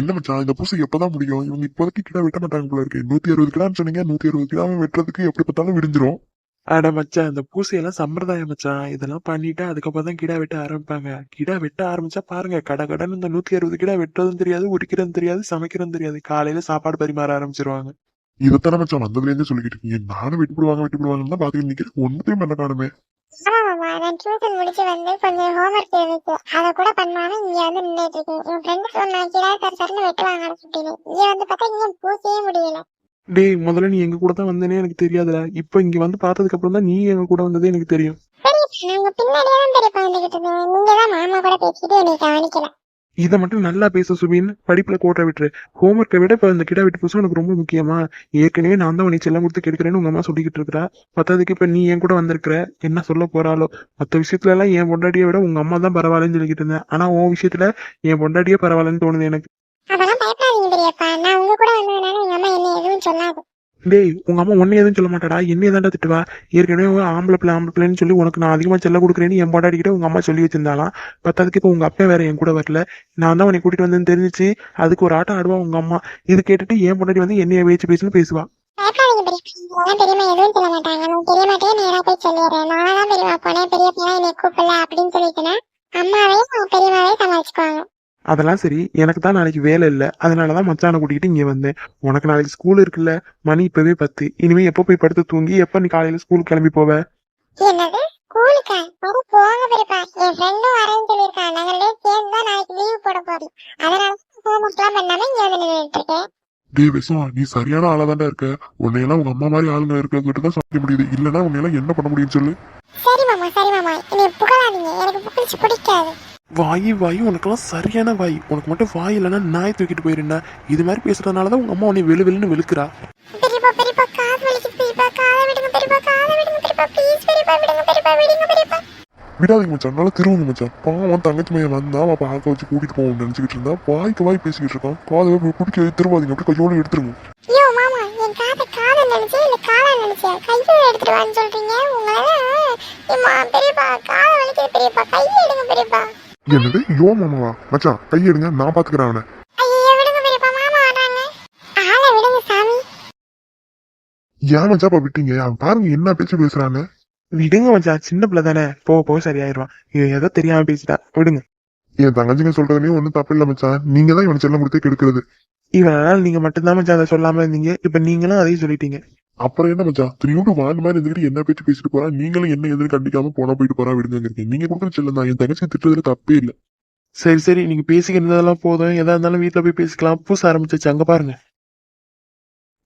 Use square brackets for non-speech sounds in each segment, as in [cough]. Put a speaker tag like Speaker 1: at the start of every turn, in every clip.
Speaker 1: என்ன மச்சான் இந்த பூசை எப்பதான் முடியும்? இவங்க இப்போதைக்கு கிடா வெட்ட மாட்டாங்க போல இருக்கு? நூத்தி அறுபது கிடான்னு சொன்னீங்க நூத்தி அறுபது கிடா வெட்டுறதுக்கு எப்படி பார்த்தாலும் விடிஞ்சிரும்.
Speaker 2: அட மச்சான் இந்த பூசையெல்லாம் சம்பிரதாயம் மச்சான். இதெல்லாம் பண்ணிட்டு அதுக்கப்புறம் தான் கிடா வெட்ட ஆரம்பிப்பாங்க. கிடா வெட்ட ஆரம்பிச்சா பாருங்க கடை கடன் இந்த நூத்தி அறுபது கிடா வெட்டுறதும் தெரியாது உரிக்கிறதும் தெரியாது சமைக்கிறதும் தெரியாது. காலையில சாப்பாடு பரிமாற ஆரம்பிச்சிருவாங்க.
Speaker 1: இதைத்தானே மச்சான் வந்ததுல இருந்தே சொல்லிக்கிட்டு இருக்கீங்க. நானும் வெட்டி போடுவாங்க வெட்டி போடுவாங்கன்னு தான் பாத்துக்கிட்டு நிக்கிறேன். ஒன்னுத்தையும் பண்ண காணுமே.
Speaker 3: ஆமா மாமா நான் டியூஷன் முடிச்சு வந்து கொஞ்சம் ஹோம்ஒர்க் இருந்துச்சு அதை கூட பண்ணாம இங்க வந்து நின்றுட்டு இருக்கேன். என் ஃப்ரெண்டு சொன்னா கிடா தர தரன்னு வெட்டுவாங்க அப்படின்னு. இங்க வந்து பார்த்தா இங்க பூசையே முடியல.
Speaker 2: டேய் முதல்ல நீ எங்க கூட தான் வந்தேனே எனக்கு தெரியாதுல இப்போ இங்க வந்து பார்த்ததுக்கு அப்புறம் தான் நீ எங்க கூட வந்ததே எனக்கு தெரியும்.
Speaker 3: நான் உங்க பின்னாடியே தான் பெரியப்பா வந்துகிட்டு இருந்தேன். நீங்க தான் மாமா கூட பேசிக்கிட்டு என்னை கவனிக்கல.
Speaker 2: இதை மட்டும் நல்லா பேச சுபின். படிப்புல கோட்டை விட்டுரு. ஹோம்ஒர்க்கை விட இப்ப இந்த கிடா விட்டு புதுசு எனக்கு ரொம்ப முக்கியமா? ஏற்கனவே நான் தான் உனக்கு செல்லம் கொடுத்து கெடுக்கிறேன்னு உங்க அம்மா சொல்லிக்கிட்டு இருக்கிற. பத்தாவதுக்கு இப்ப நீ என் கூட வந்திருக்கிற? என்ன சொல்ல போறாளோ? மத்த விஷயத்துல எல்லாம் என் பொண்டாட்டியை விட உங்க அம்மா தான் பரவாயில்லன்னு சொல்லிக்கிட்டு இருந்தேன். ஆனா உன் விஷயத்துல என் பொண்டாட்டியே பரவாயில்லன்னு தோணுது எனக்கு.
Speaker 3: அதெல்லாம் பயப்படாதீங்க பெரியப்பா. நான் உங்க கூட வந்ததுனால எங்க அம்மா என்ன எதுவும் சொல்லாது.
Speaker 2: டேய் உங்க அம்மா ஒன்னே எதுவும் சொல்ல மாட்டாடா? என்னைய தாண்டா திட்டுவா? ஏற்கனவே ஆம்பளை பிள்ளை ஆம்பளை பிள்ளைன்னு சொல்லி உனக்கு நான் அதிகமா செல்ல கொடுக்குறேன்னு என் பொண்டாட்டி உங்க அம்மா சொல்லி வச்சிருந்தாலாம் பத்தாவதுக்கு இப்ப உங்க அப்பா வேற என் கூட வரல. நான் தான் உன்னை கூட்டிட்டு வந்தேன்னு தெரிஞ்சிச்சு. அதுக்கு ஒரு ஆட்டம் ஆடுவா உங்க அம்மா. இது கேட்டுட்டு என் பொண்டாட்டி வந்து என்னைய பேச்சு பேசுன்னு பேசுவா.
Speaker 3: பயப்படாதீங்க எதுவும் சொல்ல மாட்டாங்க. நான் நேரா போய் சொல்லிடுறேன். என்னை கூப்பிடல அப்படின்னு சொல்லிட்டுனா அம்மாவையும் சமாளிச்சுக்குவாங்க.
Speaker 2: அதெல்லாம் சரி எனக்கு தான் நாளைக்கு வேலை இல்ல. அதனாலதான் மச்சானை கூட்டிகிட்டு இங்க வந்தேன். உனக்கு நாளைக்கு ஸ்கூல் இருக்குல்ல. மணி இப்பவே பத்து. இனிமே எப்போ போய் படுத்து தூங்கி எப்ப நீ காலையில ஸ்கூல் கிளம்பி போவ?
Speaker 3: என்னது? ஸ்கூலுக்கா ஒரு போங்க பெரியப்பா என் ஃப்ரெண்டும் வரேன்னு சொல்லியிருக்கான் நாங்க ரெண்டு சேர்ந்து தான் நாளைக்கு லீவ் போட போறோம் அதனால ஹோம்ஒர்க்லாம் பண்ணாம இங்க வந்து நின்றுட்டு இருக்கேன்.
Speaker 1: டேய் விஸ்வா நீ சரியான ஆளா தான்டா இருக்க. உன்னையெல்லாம் உங்க அம்மா மாதிரி ஆளுங்க இருக்கிறது தான் சாப்பிட முடியுது. இல்லைன்னா உன்னையெல்லாம் என்ன பண்ண முடியும்னு சொல்லு.
Speaker 3: சரி மாமா சரி மாமா. என்னை புகழாதீங்க. எனக்கு புகழ்ச்சி பிடிக்காது.
Speaker 2: வாயி வாயி உனக்கெல்லாம் சரியான வாய். உனக்கு மட்டும் வாய் இல்லைன்னா நாய் தூக்கிட்டு போயிருந்தா. இது மாதிரி பேசுறதுனாலதான் உங்க அம்மா உன்னை வெளு வெளுன்னு வெளுக்கிறா.
Speaker 3: பெரியப்பா பெரியப்பா காது வலிக்குது பெரியப்பா. காதை விடுங்க பெரியப்பா காதை விடுங்க பெரியப்பா. ப்ளீஸ் பெரியப்பா விடுங்க பெரியப்பா விடுங்க பெரியப்பா.
Speaker 1: விடாதீங்க மச்சான் நல்லா திருவுங்க மச்சான். பாவம் தங்கச்சி மையம் வந்தா அவ பார்க்க வச்சு கூட்டிட்டு போவோம்னு நினைச்சுக்கிட்டு இருந்தா வாய்க்கு வாய் பேசிக்கிட்டு இருக்கான். காதை பிடிக்க திருவாதீங்க அப்படி கையோட எடுத்துருங்க.
Speaker 3: ஐயோ மாமா என் காதை காதை நினைச்சேன் இல்ல காலா நினைச்சேன் கையை எடுத்துட்டு வான்னு சொல்றீங்க. உங்களால ஏம்மா பெரியப்பா காதை வலிக்குது பெரியப்பா. கையை எடுங்க பெரியப்பா.
Speaker 1: என்னது? யோ மாமாவா? மச்சான் கையெடுங்க. நான் பாத்துக்கிறேன் அவனை. ஏன் மச்சாப்பா விட்டீங்க? அவன் பாருங்க என்ன பேச்சு பேசுறான்னு.
Speaker 2: விடுங்க மச்சான் சின்ன பிள்ளை தானே. போக போக சரியாயிருவான். இவன் ஏதோ தெரியாம பேசிட்டா. விடுங்க.
Speaker 1: என் தங்கச்சிங்க சொல்றதுலயும் ஒண்ணும் தப்பு இல்ல மச்சான். நீங்க தான் இவனை செல்லம் கொடுத்து கெடுக்கிறது.
Speaker 2: இவனால நீங்க மட்டும்தான் மச்சான் அதை சொல்லாம இருந்தீங்க. இப்ப நீங்களும் அதையும் சொல்லிட்டீங்க.
Speaker 1: அப்புறம் என்ன மச்சான்? திரும்ப வாங்க மாதிரி இருந்துக்கிட்டு என்ன பேச்சு பேசிட்டு போறா? நீங்களும் என்ன எதுவும் கண்டிக்காம போனா போயிட்டு போறா விடுங்க நீங்க கொடுக்குற செல்லம் தான். என் தங்கச்சி திட்டுறதுல தப்பே இல்ல.
Speaker 2: சரி சரி. நீங்க பேசிக்கிறதெல்லாம் போதும். எதா இருந்தாலும் வீட்டுல போய் பேசிக்கலாம். பூச ஆரம்பிச்சிச்சு. அங்க பாருங்க.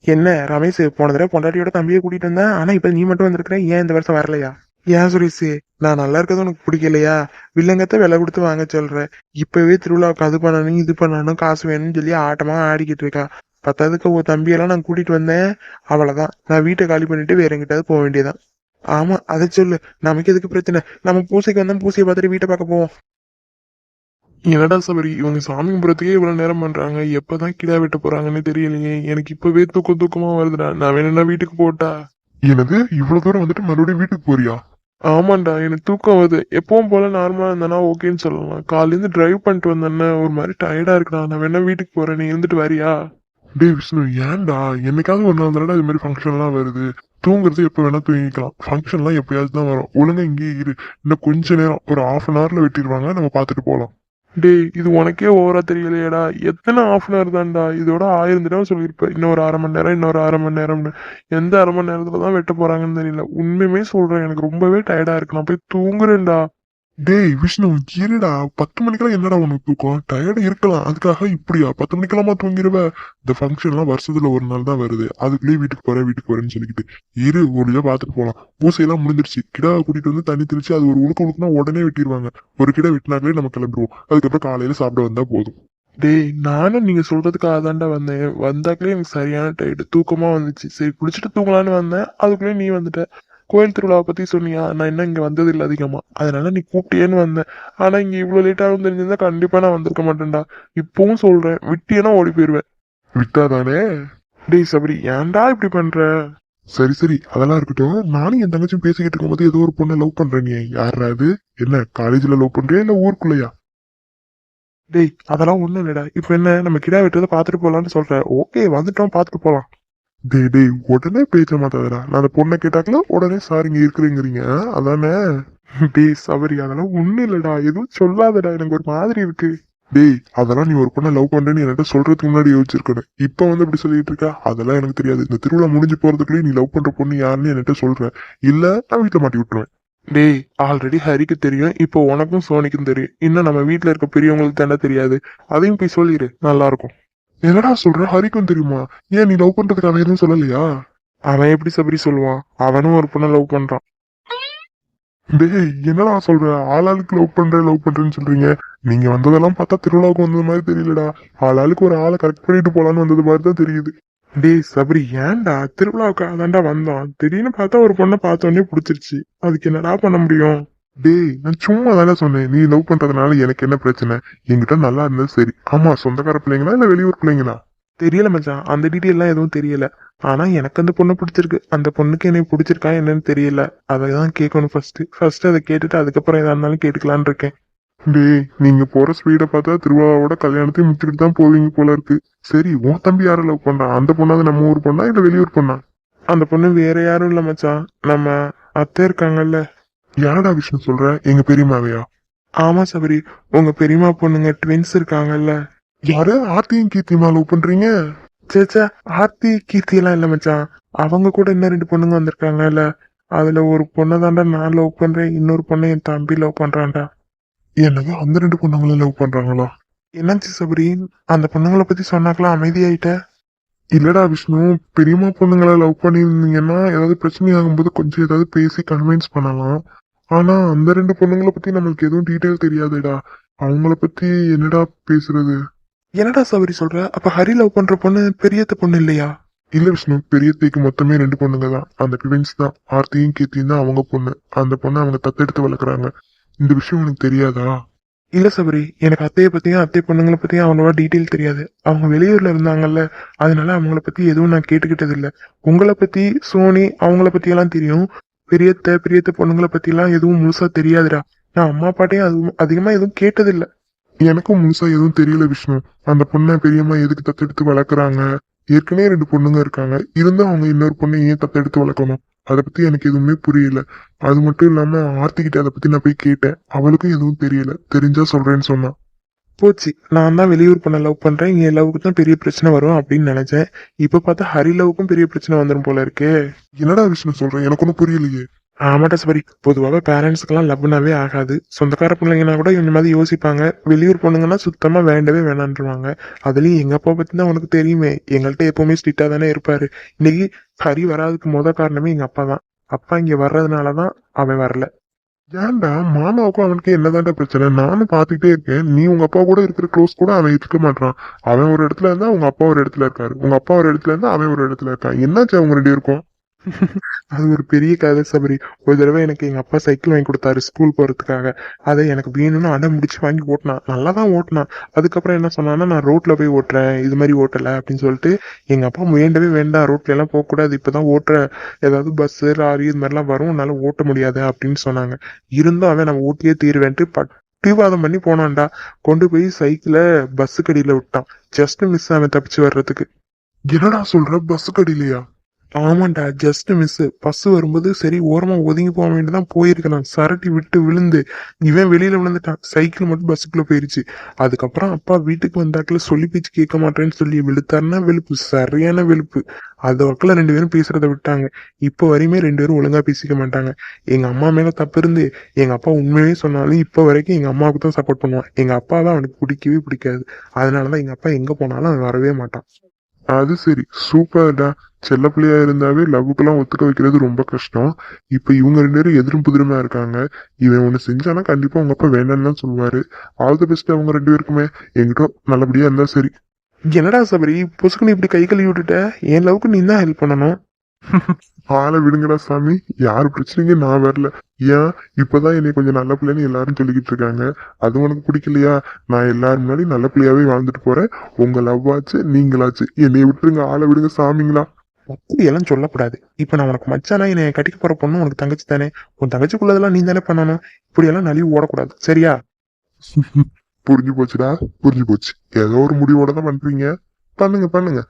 Speaker 2: என்ன ரமேஷ் போன தடவை பொண்டாட்டியோட தம்பியை கூட்டிட்டு வந்தேன் ஆனா இப்ப நீ மட்டும் வந்திருக்கிற? ஏன் இந்த வருஷம் வரலையா? ஏன் சுரேஷ்? நான் நல்லா இருக்கிறது உனக்கு பிடிக்கலையா? வில்லங்கத்தை விலை கொடுத்து வாங்க சொல்ற. இப்பவே திருவிழாவுக்கு அது பண்ணணும் இது பண்ணணும் காசு வேணும்னு சொல்லி ஆட்டமா ஆடிக்கிட்டு இருக்கா. பத்தாவதுக்கு ஒரு தம்பியெல்லாம் நான் கூட்டிட்டு வந்தேன். அவ்வளவுதான். நான் வீட்டை காலி பண்ணிட்டு வேற எங்கிட்டாவது போக வேண்டியதான் ஆமா அதை சொல்லு. நமக்கு எதுக்கு பிரச்சனை? நம்ம பூசைக்கு வந்தா பூசையை பார்த்துட்டு வீட்டை பார்க்க போவோம். என்னடா சபரி இவங்க சாமி கும்பிட்றதுக்கே இவ்வளவு நேரம் பண்றாங்க. எப்பதான் கிடா வெட்ட போறாங்கன்னு தெரியலையே. எனக்கு இப்பவே தூக்கம் தூக்கமா வருதுடா. நான் வேணும்னா வீட்டுக்கு போட்டா.
Speaker 1: என்னது? இவ்வளவு தூரம் வந்துட்டு மறுபடியும் வீட்டுக்கு போறியா?
Speaker 2: ஆமாண்டா எனக்கு தூக்கம் வருது. எப்பவும் போல நார்மலா இருந்தானா ஓகேன்னு சொல்லலாம். காலையில இருந்து டிரைவ் பண்ணிட்டு வந்தேன்னா ஒரு மாதிரி டயர்டா இருக்குடா. நான் வேணா வீட்டுக்கு போறேன். நீ இருந்துட்டு வரியா?
Speaker 1: டேய் விஷ்ணு ஏன்டா? என்னைக்காவது ஒரு நாள் தானடா இது மாதிரி ஃபங்க்ஷன்லாம் வருது. தூங்குறது எப்போ வேணா தூங்கிக்கலாம். ஃபங்க்ஷன்லாம் எப்பயாவது தான் வரும். ஒழுங்கா இங்கேயே இரு. இன்னும் கொஞ்ச நேரம் ஒரு ஆஃப் அன் ஹவரில் வெட்டிடுவாங்க நம்ம பார்த்துட்டு போகலாம்
Speaker 2: டேய் இது உனக்கே ஓவரா தெரியலையேடா. எத்தனை ஆஃப் அன் ஹவர் தான்டா? இதோட ஆயிரம் தடவை சொல்லியிருப்பேன் இன்னொரு அரை மணி நேரம் இன்னொரு அரை மணி நேரம்னு. எந்த அரை மணி நேரத்துல தான் வெட்ட போறாங்கன்னு தெரியல. உண்மையுமே சொல்றேன். எனக்கு ரொம்பவே டயர்டா இருக்கு. நான் போய் தூங்குறேன்டா.
Speaker 1: டேய் விஷ்ணு இருடா பத்து மணிக்கெல்லாம் என்னடா உனக்கு தூக்கம்? டயர்டு இருக்கலாம். அதுக்காக இப்படியா? பத்து மணிக்கெல்லாமா தூங்கிடுவ இந்த ஃபங்க்ஷன்லாம் வருஷத்துல ஒரு நாள் தான் வருது. அதுக்குள்ளேயே வீட்டுக்கு போறேன் வீட்டுக்கு போறேன்னு சொல்லிக்கிட்டு. இரு ஒரு இதை பார்த்துட்டு போலாம். பூசையெல்லாம் முடிஞ்சிருச்சு. கிடா கூட்டிட்டு வந்து தண்ணி தெளிச்சு அது ஒரு உழுக்க உழுக்குனா உடனே வெட்டிடுவாங்க ஒரு கிடா வெட்டினாக்களே நம்ம கிளம்பிடுவோம். அதுக்கப்புறம் காலையில சாப்பிட வந்தா போதும்.
Speaker 2: டேய் நானும் நீங்க சொல்றதுக்காக தாண்டா வந்தேன். வந்தாக்களே எனக்கு சரியான டயர்டு தூக்கமா வந்துச்சு. சரி குளிச்சுட்டு தூங்கலான்னு வந்தேன். அதுக்குள்ளேயே நீ வந்துட்ட. கோயில் திருவிழாவை பத்தி சொன்னியா? நான் இன்னும் இங்க வந்தது இல்லை அதிகமா. அதனால நீ கூப்பிட்டியேன்னு வந்தேன். ஆனா இங்க இவ்வளவு லேட் ஆகும் தெரிஞ்சிருந்தா கண்டிப்பா நான் வந்திருக்க மாட்டேன்டா. இப்பவும் சொல்றேன். விட்டியனா ஓடி போயிருவேன்.
Speaker 1: விட்டாதானே?
Speaker 2: டேய் சபரி ஏன்டா இப்படி பண்ற?
Speaker 1: சரி சரி. அதெல்லாம் இருக்கட்டும். நானும் என் தங்கச்சியும் பேசிக்கிட்டு இருக்கும்போது ஏதோ ஒரு பொண்ணை லவ் பண்றேன் நீ யாரா அது? என்ன காலேஜ்ல லவ் பண்றியா இல்ல ஊருக்குள்ளயா?
Speaker 2: டேய் அதெல்லாம் ஒண்ணும் இல்லடா. இப்ப என்ன நம்ம கிடா வெட்டுறதை பாத்துட்டு போலாம்னு சொல்ற. ஓகே வந்துட்டோம் பாத்துட்டு போலாம்.
Speaker 1: டேய் டேய் உடனே பேச்ச மாத்தாதடா நான் அந்த பொண்ணை கேட்டாக்கல உடனே சார் இங்க இருக்கிறீங்கிறீங்க. அதானே?
Speaker 2: டேய் சவரி அதெல்லாம் ஒண்ணும் இல்லடா. எதுவும் சொல்லாதடா. எனக்கு ஒரு மாதிரி இருக்கு.
Speaker 1: டேய் அதெல்லாம் நீ ஒரு பொண்ணை லவ் பண்றேன்னு என்கிட்ட சொல்றதுக்கு முன்னாடி யோசிச்சிருக்கணும். இப்ப வந்து இப்படி சொல்லிட்டு இருக்கா? அதெல்லாம் எனக்கு தெரியாது. இந்த திருவிழா முடிஞ்சு போறதுக்குள்ளே நீ லவ் பண்ற பொண்ணு யாருன்னு என்கிட்ட சொல்ற. இல்ல நான் வீட்டுல மாட்டி விட்டுருவேன்.
Speaker 2: டேய் ஆல்ரெடி ஹரிக்கு தெரியும். இப்போ உனக்கும் சோனிக்கும் தெரியும். இன்னும் நம்ம வீட்டில் இருக்க பெரியவங்களுக்கு தானே தெரியாது. அதையும் போய் சொல்லிடு நல்லா இருக்கும்.
Speaker 1: என்னடா சொல்ற? ஹரிக்கும் தெரியுமா? ஏன் நீ லவ் பண்றதுக்காக எதுவும் சொல்லலையா?
Speaker 2: அவன் எப்படி சபரி சொல்லுவான்? அவனும் ஒரு பொண்ணை லவ் பண்றான்.
Speaker 1: டேய் என்னடா சொல்ற? ஆளாளுக்கு லவ் பண்ற லவ் பண்றேன்னு சொல்றீங்க. நீங்க வந்ததெல்லாம் பார்த்தா திருவிழாவுக்கு வந்தது மாதிரி தெரியலடா. ஆளாளுக்கு ஒரு ஆளை கரெக்ட் பண்ணிட்டு போலான்னு வந்தது மாதிரி தான் தெரியுது.
Speaker 2: டேய் சபரி ஏன்டா? திருவிழாவுக்கு அதான்டா வந்தோம் திடீர்னு பார்த்தா ஒரு பொண்ணை பார்த்த உடனே பிடிச்சிருச்சு. அதுக்கு என்னடா பண்ண முடியும்?
Speaker 1: டேய் நான் சும்மா தானே சொன்னேன். நீ லவ் பண்றதுனால எனக்கு என்ன பிரச்சனை? என்கிட்ட நல்லா இருந்தது சரி. ஆமா சொந்தக்கார பிள்ளைங்களா இல்ல வெளியூர் பிள்ளைங்களா?
Speaker 2: தெரியல மச்சான். அந்த டீட்டெயிலாம் எதுவும் தெரியல. ஆனா எனக்கு அந்த பொண்ணு பிடிச்சிருக்கு. அந்த பொண்ணுக்கு என்னை பிடிச்சிருக்கா என்னன்னு தெரியல. அதை தான் கேட்கணும் ஃபர்ஸ்ட் ஃபர்ஸ்ட் அதை கேட்டுட்டு அதுக்கப்புறம் எதா இருந்தாலும் கேட்டுக்கலான்னு இருக்கேன்.
Speaker 1: டேய் நீங்க போற ஸ்பீட பார்த்தா திருவாவோட கல்யாணத்தையும் முடிச்சுட்டு தான் போவீங்க போல இருக்கு. சரி உன் தம்பி யாரை லவ் பண்றான் அந்த பொண்ணாவது நம்ம ஊர் பொண்ணா இல்ல வெளியூர் பொண்ணா?
Speaker 2: அந்த பொண்ணு வேற யாரும் இல்ல மச்சான். நம்ம அத்தை இருக்காங்கல்ல.
Speaker 1: யாரடா விஷ்ணு சொல்ற? எங்க பெரியமாவையா
Speaker 2: ஆமா சபரி உங்க பெரியம்மா பொண்ணுங்க ட்வின்ஸ் இருக்காங்கல்ல.
Speaker 1: யாரு? ஆர்த்தியும் கீர்த்தியுமா லவ் பண்றீங்க?
Speaker 2: சேச்சா ஆர்த்தி கீர்த்தி எல்லாம் இல்ல மச்சான். அவங்க கூட இன்னும் ரெண்டு பொண்ணுங்க வந்திருக்காங்கல்ல. அதுல ஒரு பொண்ணை தாண்டா நான் லவ் பண்றேன். இன்னொரு பொண்ணை என் தம்பி லவ் பண்றான்டா.
Speaker 1: என்னது அந்த ரெண்டு பொண்ணுங்களும் லவ் பண்றாங்களா?
Speaker 2: என்னாச்சு சபரி? அந்த பொண்ணுங்களை பத்தி சொன்னாக்கலாம் அமைதியாயிட்ட?
Speaker 1: இல்லடா விஷ்ணு பெரியம்மா பொண்ணுங்களை லவ் பண்ணியிருந்தீங்கன்னா ஏதாவது பிரச்சனை ஆகும்போது கொஞ்சம் ஏதாவது பேசி கன்வின்ஸ் பண்ணலாம். ஆனா அந்த ரெண்டு பொண்ணுங்களை பத்தி நம்மளுக்கு எதுவும் டீட்டெயில் தெரியாதுடா. அவங்கள பத்தி என்னடா பேசுறது?
Speaker 2: என்னடா சபரி சொல்ற? அப்ப ஹரி லவ் பண்ற பொண்ணு பெரியத்த பொண்ணு இல்லையா?
Speaker 1: இல்ல விஷ்ணு பெரியத்தைக்கு மொத்தமே ரெண்டு பொண்ணுங்க தான். அந்த ட்வின்ஸ் தான் ஆர்த்தியும் கீர்த்தியும் தான் அவங்க பொண்ணு. அந்த பொண்ணை அவங்க தத்தெடுத்து வளர்க்குறாங்க. இந்த விஷயம் உனக்கு தெரியாதா?
Speaker 2: இல்ல சபரி எனக்கு அத்தைய பத்தியும் அத்தை பொண்ணுங்களை பத்தியும் அவ்வளவா டீட்டெயில் தெரியாது. அவங்க வெளியூர்ல இருந்தாங்கல்ல அதனால அவங்கள பத்தி எதுவும் நான் கேட்டுக்கிட்டது இல்ல உங்களை பத்தி சோனி அவங்கள பத்தி எல்லாம் தெரியும். பெரியத்த பெரியத்த பொண்ணுங்களை பற்றிலாம் எதுவும் முழுசா தெரியாதுடா. நான் அம்மா அப்பாட்டையும் அது அதிகமா எதுவும் கேட்டதில்ல.
Speaker 1: எனக்கும் முழுசா எதுவும் தெரியல விஷ்ணு. அந்த பொண்ணை பெரியம்மா எதுக்கு தத்தெடுத்து வளர்க்குறாங்க? ஏற்கனவே ரெண்டு பொண்ணுங்க இருக்காங்க. இருந்தும் அவங்க இன்னொரு பொண்ணை ஏன் தத்தெடுத்து வளர்க்கணும்? அதை பத்தி எனக்கு எதுவுமே புரியல. அது மட்டும் இல்லாம ஆர்த்திக்கிட்ட அதை பத்தி நான் போய் கேட்டேன். அவளுக்கும் எதுவும் தெரியல. தெரிஞ்சா சொல்றேன்னு சொன்னான்.
Speaker 2: போச்சு. நான் தான் வெளியூர் பொண்ணை லவ் பண்றேன். என் லவ்வுக்கு தான் பெரிய பிரச்சனை வரும் அப்படின்னு நினைச்சேன். இப்ப பார்த்தா ஹரி லவ்வுக்கும் பெரிய பிரச்சனை வந்துடும் போல இருக்கே.
Speaker 1: என்னடா விஷ்ணு சொல்றேன் எனக்கு ஒன்றும் புரியலையே.
Speaker 2: ஆமாட்டா சபரி. பொதுவாகவே பேரண்ட்ஸ்க்கெல்லாம் லவ்னாவே ஆகாது. சொந்தக்கார பிள்ளைங்கன்னா கூட இந்த மாதிரி யோசிப்பாங்க. வெளியூர் பொண்ணுங்கன்னா சுத்தமா வேண்டவே வேணான்றுவாங்க. அதுலயும் எங்க அப்பா பத்தி தான் உனக்கு தெரியுமே. எங்கள்கிட்ட எப்பவுமே ஸ்ட்ரிக்டா தானே இருப்பாரு. இன்னைக்கு ஹரி வராதுக்கு முத காரணமே எங்க அப்பா தான். அப்பா இங்க வர்றதுனாலதான் அவன் வரல.
Speaker 1: ஏன்டா மாமாவுக்கும் அவனுக்கு என்னதான்டா பிரச்சனை? நானும் பாத்துக்கிட்டே இருக்கேன். நீ உங்க அப்பா கூட இருக்கிற க்ளோஸ் கூட அவன் இருக்க மாட்டான் அவன் ஒரு இடத்துல இருந்தா உங்க அப்பா ஒரு இடத்துல இருக்காரு. உங்க அப்பா ஒரு இடத்துல இருந்தா அவன் ஒரு இடத்துல இருக்கான். என்னாச்சு அவங்க ரெண்டு இருக்கும்
Speaker 2: அது ஒரு பெரிய கதை சபரி. ஒரு தடவை எனக்கு எங்க அப்பா சைக்கிள் வாங்கி கொடுத்தாரு ஸ்கூல் போறதுக்காக. அதை எனக்கு வேணும்னு அடம் முடிச்சு வாங்கி ஓட்டினான். நல்லா தான் ஓட்டினான். அதுக்கப்புறம் என்ன சொன்னான்னா நான் ரோட்ல போய் ஓட்டுறேன். இது மாதிரி ஓட்டல அப்படின்னு சொல்லிட்டு எங்க அப்பா வேண்டவே வேண்டாம். ரோட்ல எல்லாம் போக கூடாது. இப்பதான் ஓட்டுற ஏதாவது பஸ் லாரி இது மாதிரிலாம் வரும். உன்னால ஓட்ட முடியாது அப்படின்னு சொன்னாங்க. இருந்தும் அவன் நம்ம ஓட்டியே தீருவேன்ட்டு பட்டிவாதம் பண்ணி போனான்டா. கொண்டு போய் சைக்கிளை பஸ் கடியில விட்டான். ஜஸ்ட் மிஸ் அவன் தப்பிச்சு வர்றதுக்கு.
Speaker 1: என்னடா சொல்ற? பஸ் கடியிலையா?
Speaker 2: ஆமாண்டா ஜஸ்ட் மிஸ்ஸு பஸ் வரும்போது சரி ஓரமாக ஒதுங்கி போக வேண்டியதான் போயிருக்கலாம். சரட்டி விட்டு விழுந்து இவன் வெளியில் விழுந்துட்டான். சைக்கிள் மட்டும் பஸ்ஸுக்குள்ளே போயிருச்சு. அதுக்கப்புறம் அப்பா வீட்டுக்கு வந்தாக்கில் சொல்லி பேச்சு கேட்க மாட்டேன்னு சொல்லி வெளுத்தாருன்னா வெளுப்பு சரியான வெளுப்பு. அது வக்கில் ரெண்டு பேரும் பேசுறத விட்டாங்க. இப்போ வரையுமே ரெண்டு பேரும் ஒழுங்கா பேசிக்க மாட்டாங்க. எங்கள் அம்மா மேலே தப்பு இருந்து எங்கள் அப்பா உண்மையே சொன்னாலும் இப்போ வரைக்கும் எங்கள் அம்மாவுக்கு தான் சப்போர்ட் பண்ணுவான். எங்கள் அப்பா தான் அவனுக்கு பிடிக்கவே பிடிக்காது. அதனால தான் எங்கள் அப்பா எங்கே போனாலும் அவன் வரவே மாட்டான்.
Speaker 1: அது சரி. சூப்பர்டா செல்ல பிள்ளையா இருந்தாவே லவ்வுக்கெல்லாம் ஒத்துக்க வைக்கிறது ரொம்ப கஷ்டம். இப்போ இவங்க ரெண்டு பேரும் எதிரும் புதிரமா இருக்காங்க. இவன் ஒன்று செஞ்சானா கண்டிப்பா உங்க அப்பா வேண்டாம்னு தான் சொல்லுவாரு. ஆல் த பெஸ்ட் அவங்க ரெண்டு பேருக்குமே. எங்கிட்ட நல்லபடியா இருந்தா சரி.
Speaker 2: என்னடா சபரி பொசுக்குன்னு இப்படி கை கழுவி விட்டுட்ட? என் லவ்க்கு நீ தான் ஹெல்ப் பண்ணணும்.
Speaker 1: ஆளை விடுங்கடா சாமி. யார் பிரச்சனைக்கும் நான் வரல. ஏன்? இப்பதான் என்னை கொஞ்சம் நல்ல பிள்ளைன்னு எல்லாரும் சொல்லிக்கிட்டு இருக்காங்க. அது உனக்கு பிடிக்கலையா? நான் எல்லாரும் முன்னாடி நல்ல பிள்ளையாவே வாழ்ந்துட்டு போறேன். உங்க லவ் ஆச்சு நீங்களாச்சு. என்னை விட்டுருங்க. ஆளை விடுங்க சாமிங்களா.
Speaker 2: அப்படி எல்லாம் சொல்லக்கூடாது. இப்ப நான் உனக்கு மச்சானா என்னை கட்டிக்க போற பொண்ணு உனக்கு தங்கச்சி தானே? உன் தங்கச்சிக்குள்ளதெல்லாம் நீ தானே பண்ணணும்? இப்படி எல்லாம் நலிவு ஓடக்கூடாது. சரியா? [laughs] புரிஞ்சு போச்சுடா புரிஞ்சு போச்சு. ஏதோ ஒரு முடிவோட தான் பண்றீங்க. பண்ணுங்க பண்ணுங்க.